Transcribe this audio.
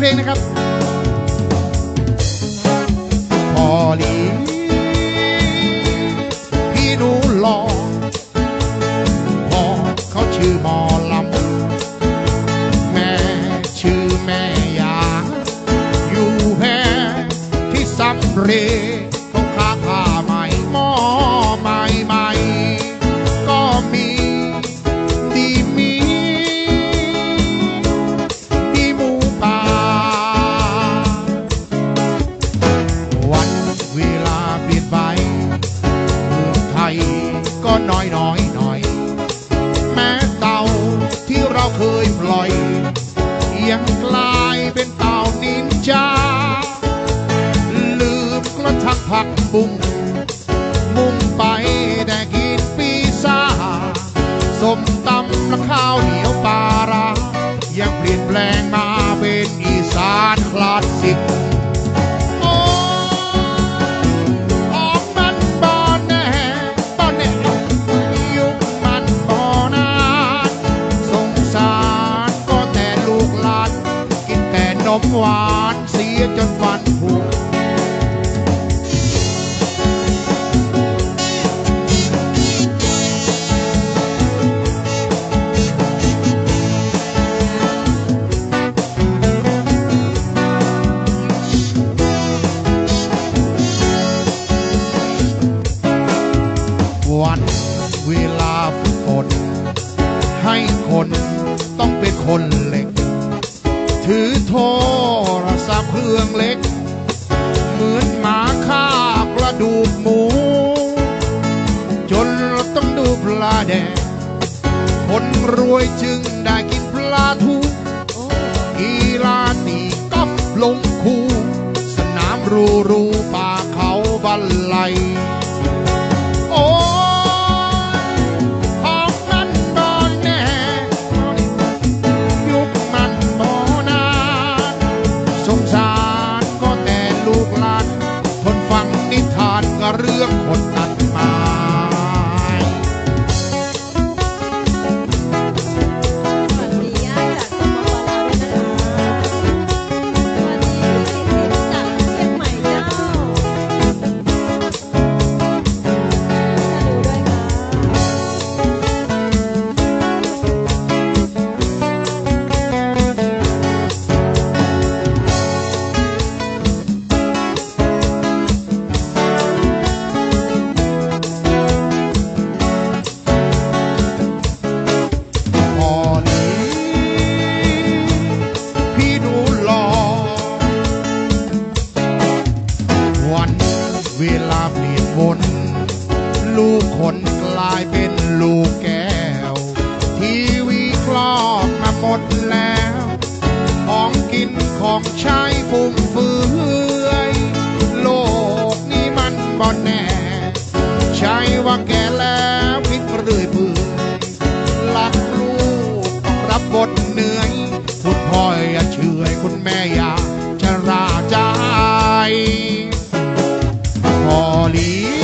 เพลงนะครับพอลีพี่หนูหลอพอเขาชื่อหมอลำแม่ชื่อแม่ยาอยู่แห่ที่สำเร็จ เคยปล่อยยังกลายเป็นเต่านินจา ลืมกระทั่งผักบุ้งมุ่งไปแต่กินปีซาสมตำและข้าวเหนียวปลารายังเปลี่ยนแปลงมาเป็นอีสานคลาสสิก นมหวานเสียจนฟันผุวันเวลาฝนให้คนต้องเป็นคนเล ดูหมู จนเราต้องดูปลาแดง คนรวยจึงได้กินปลาทูกีฬาตีกอล์ฟลงคู สนามรูรูป่าเขาบันไล นิทานกับเรื่องคนตัด เวลาเปลี่ยนวน ลูกคนกลายเป็นลูกแก้ว ทีวีคลอกมาหมดแล้ว ของกินของใช้ฟุ่มเฟือย โลกนี้มันบ่แน่ ใช่ว่าแก่แล้วพิกเรื่อยเปื่อยลักลูกต้องรับบทเหนื่อย คุณพ่ออย่าเฉยคุณแม่อย่า me.